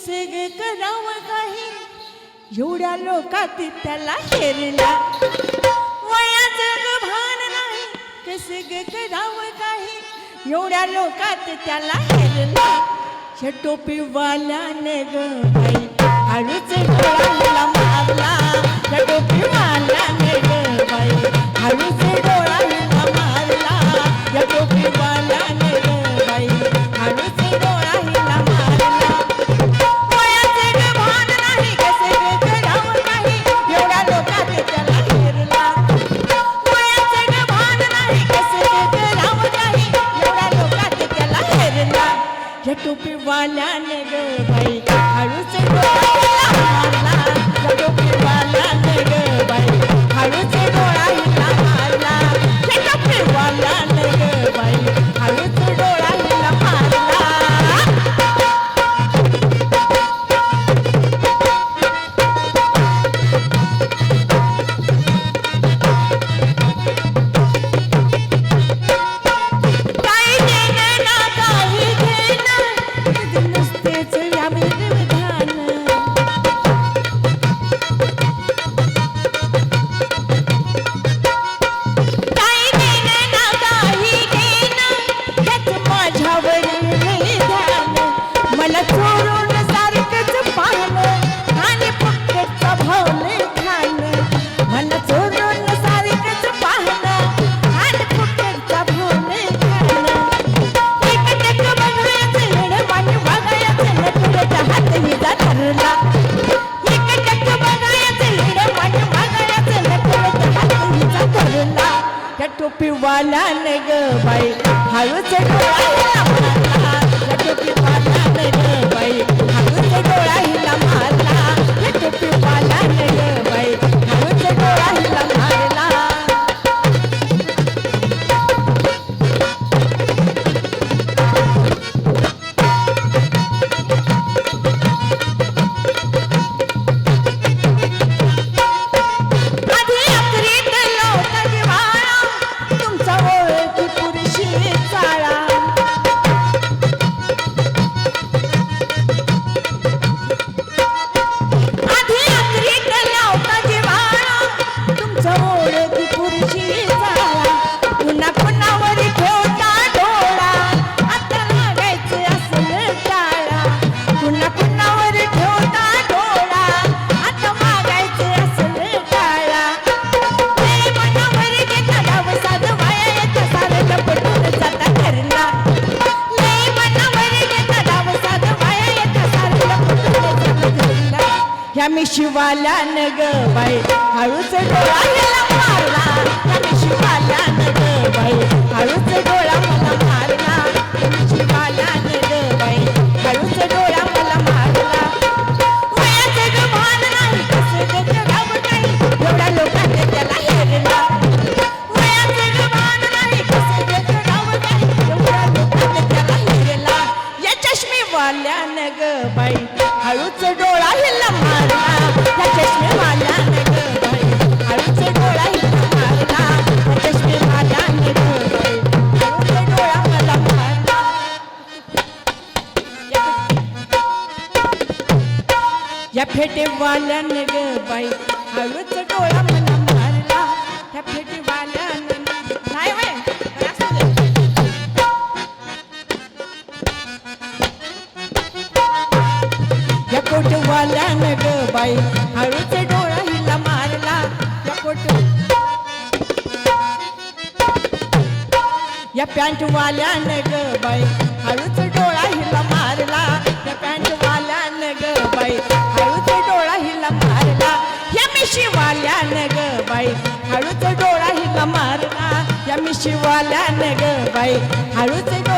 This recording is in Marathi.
निसर्ग कराव काही? एवढ्या लोकात त्याला हेरला. वया जग भान नाही कसग कराव काही? एवढ्या लोकात त्याला हेरला. छटोपीवाल्याने ग बाई हळूच डोळ्याला मारला. छटोपीवाल्याने ग बाई हळूच डोळ्या वाल्याने ग बाई हळूच मारला जगोपी वाल्याने ग बाई. पिवाला न ग बाई. हळूच ह्या मी शिवाला न ग बाई. हळूच डोळा मला मारला. ह्या मी शिवाला न ग बाई. हळूच डोळा मला या फेटेवाल्यानं ग बाई. हळूच डोळा मना मारला या फेटेवाल्यानं नाही वय या कोटवाल्यानं ग बाई. हळूच डोळा हिला मारला. या कोट या पॅन्टवाल्यानं ग बाई. हळूच डोळा हिला मारला. या पॅन्ट शिवाल्यान ग बाई. हळूच डोळा हिला मारला. या मी शिवाल्यान ग बाई. हळूच